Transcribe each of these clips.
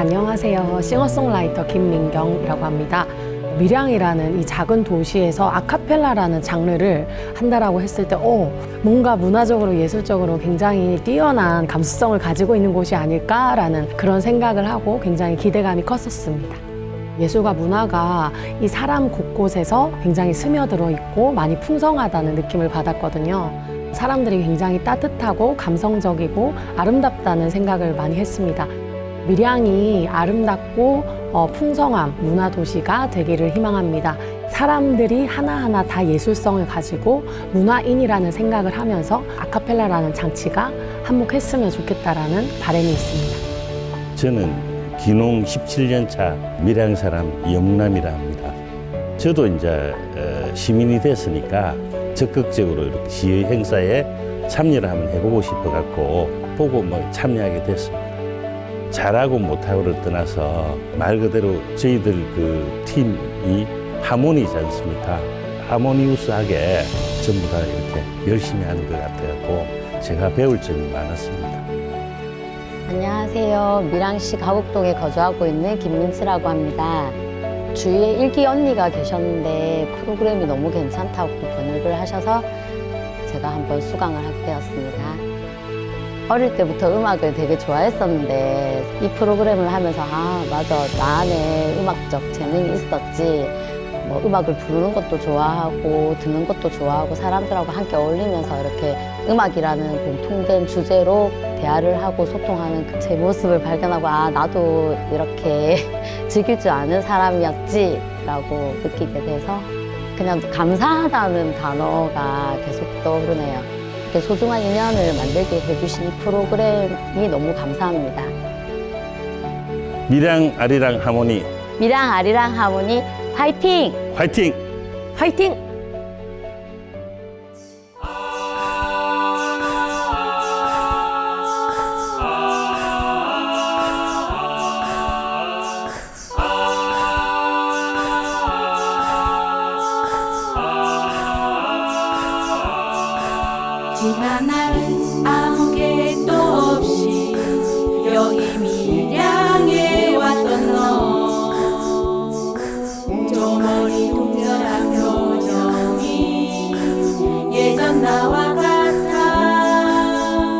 안녕하세요. 싱어송라이터 김민경이라고 합니다. 밀양이라는 이 작은 도시에서 아카펠라라는 장르를 한다라고 했을 때, 어, 뭔가 문화적으로 예술적으로 굉장히 뛰어난 감수성을 가지고 있는 곳이 아닐까라는 그런 생각을 하고 굉장히 기대감이 컸었습니다. 예술과 문화가 이 사람 곳곳에서 굉장히 스며들어 있고 많이 풍성하다는 느낌을 받았거든요. 사람들이 굉장히 따뜻하고 감성적이고 아름답다는 생각을 많이 했습니다. 밀양이 아름답고 어, 풍성한 문화 도시가 되기를 희망합니다. 사람들이 하나하나 다 예술성을 가지고 문화인이라는 생각을 하면서 아카펠라라는 장치가 한몫했으면 좋겠다라는 바람이 있습니다. 저는 기농 17년 차 밀양 사람 영남이라 합니다. 저도 이제 어, 시민이 됐으니까 적극적으로 이렇게 시의 행사에 참여를 한번 해보고 싶어 갖고 보고 뭐 참여하게 됐습니다. 잘하고 못하고를 떠나서 말 그대로 저희들 그 팀이 하모니지 않습니까? 하모니우스하게 전부 다 이렇게 열심히 하는 것 같아갖고 제가 배울 점이 많았습니다. 안녕하세요. 밀양시 가곡동에 거주하고 있는 김민치라고 합니다. 주위에 일기 언니가 계셨는데 프로그램이 너무 괜찮다고 번역을 하셔서 제가 한번 수강을 하게 되었습니다. 어릴 때부터 음악을 되게 좋아했었는데 이 프로그램을 하면서 아 맞아 나 안에 음악적 재능이 있었지 뭐 음악을 부르는 것도 좋아하고 듣는 것도 좋아하고 사람들하고 함께 어울리면서 이렇게 음악이라는 공통된 주제로 대화를 하고 소통하는 그제 모습을 발견하고 아 나도 이렇게 즐길 줄 아는 사람이었지라고 느끼게 돼서 그냥 감사하다는 단어가 계속 떠오르네요. 이렇게 소중한 인연을 만들게 해주신 이 프로그램이 너무 감사합니다. 밀양 아리랑 하모니 미랑 아리랑 하모니 화이팅! 화이팅! 화이팅! 아무 계획도 없이 여기 밀양에 왔던 너저 머리 동전한 표정이 예전 나와 같아.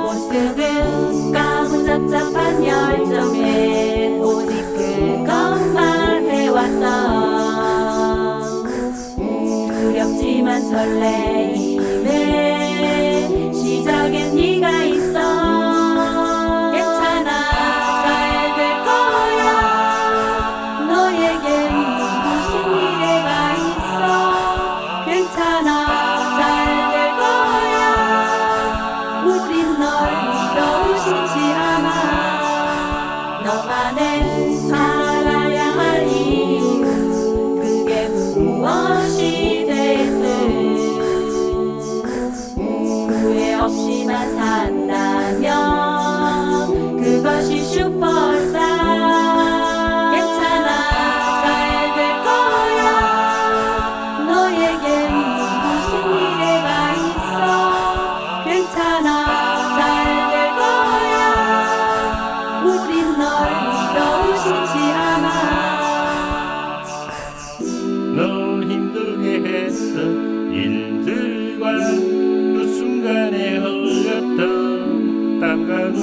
모습은 까무 잡잡한 열정에 오직 그것만 해왔던 두렵지만 설레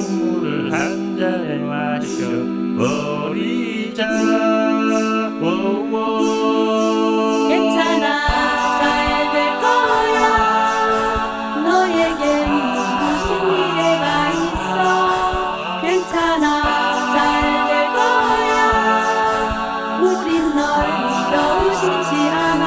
눈물을 한 잔에 마셔 버리자. 오오. 괜찮아. 잘 될 거야. 너에겐 무슨 미래가 있어? 괜찮아. 잘 될 거야. 우린 널 믿어주지 않아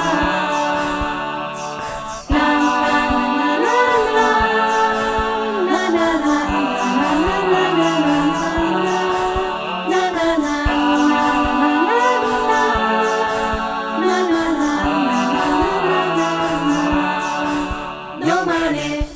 너만의